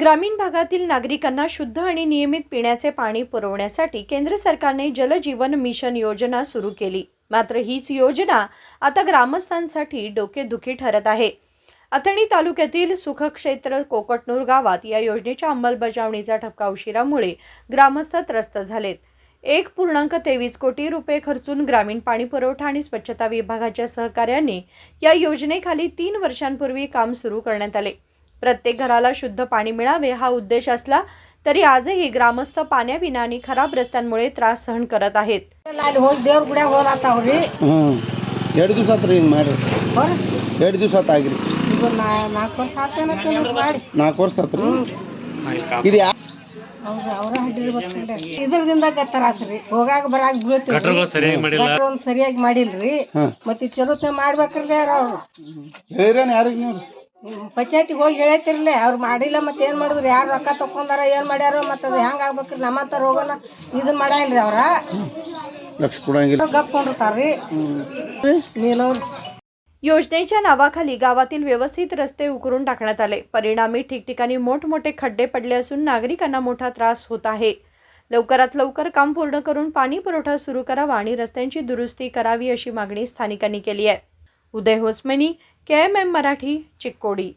ग्रामीण भागातील नागरिकांना शुद्ध आणि नियमित पिण्याचे पाणी पुरवण्यासाठी केंद्र सरकारने जलजीवन मिशन योजना सुरू केली. मात्र हीच योजना आता ग्रामस्थांसाठी डोकेदुखी ठरत आहे. अथणी तालुक्यातील सुखक्षेत्र कोकटनूर गावात या योजनेच्या अंमलबजावणीचा ठपका उशिरामुळे ग्रामस्थ त्रस्त झालेत. एक पूर्णांक तेवीस कोटी रुपये खर्चून ग्रामीण पाणी पुरवठा आणि स्वच्छता विभागाच्या सहकार्याने या योजनेखाली तीन वर्षांपूर्वी काम सुरू करण्यात आले. प्रत्येक घराला शुद्ध पाणी मिळावे हा उद्देश असला तरी आजही ग्रामस्थ पाण्याविना आणि खराब रस्त्यांमुळे त्रास सहन करत आहेत ಅಲ್ಲಿ ಹೋಗಿ ದೇವ್ರ ಗುಡಿಯಾಗ ಹೋಲಾತಾವ್ರಿ ಹ್ಞೂ ಎರಡು ದಿವಸ ಆತ್ರಿ ಹಿಂಗೆ ಮಾಡಿ ಹೊರ ಎರಡು ದಿವಸ ಆತ್ರಿ ಈಗ ನಾಲ್ಕು ವರ್ಷ ಆತೇನತ್ತ ಮಾಡಿ ನಾಲ್ಕು ವರ್ಷ ಆತ್ರಿ ಇದು ಯಾ ಹೌದು ಅವ್ರ ಹಡ್ಡಿ ಬರ್ತಾರೆ ಇದ್ರದಿಂದ ತ್ರಾಸ್ರಿ ಹೋಗಾಗ ಬರಾಗ ಬೀಳ್ತೀವಿ ಸರಿಯಾಗಿ ಒಂದ್ ಸರಿಯಾಗಿ ಮಾಡಿಲ್ರಿ ಹಾಂ ಮತ್ತೆ ಚಲೋತ್ನ ಮಾಡ್ಬೇಕ್ರಿ ಯಾರ ಅವ್ರು ಹೇಳಿರೇನು ಯಾರಿಗೆ ನೀವು ಪಂಚಾಯತಿಗೆ ಹೋಗಿ ಹೇಳೈತಿರ್ಲಿ ಅವ್ರು ಮಾಡಿಲ್ಲ ಮತ್ತೆ ಏನ್ ಮಾಡಿದ್ರು ಯಾರು ರೊಕ್ಕ ತಕೊಂಡಾರ ಏನ್ ಮಾಡ್ಯಾರ ಮತ್ತೆ ಅದು ಹೆಂಗ್ ಆಗ್ಬೇಕ್ರಿ ನಮ್ಮಂತ ರೋಗನ ಇದನ್ ಮಾಡಲ್ರಿ ಅವ್ರ ಲಕ್ಷ ಕೊಡಂಗಿಲ್ಲ ಗಪ್ಕೊಂಡಿರ್ತಾರ್ರಿ ನೀನವ್ರು योजनेच्या नावाखाली गावातील व्यवस्थित रस्ते उकरून टाकण्यात आले परिणामी ठिकठिकाणी मोठमोठे खड्डे पडले असून नागरिकांना मोठा त्रास होत आहे लवकरात लवकर काम पूर्ण करून पाणी पुरवठा सुरू करावा आणि रस्त्यांची दुरुस्ती करावी अशी मागणी स्थानिकांनी केली आहे Uday Hosamani K M M Marathi Chikkodi.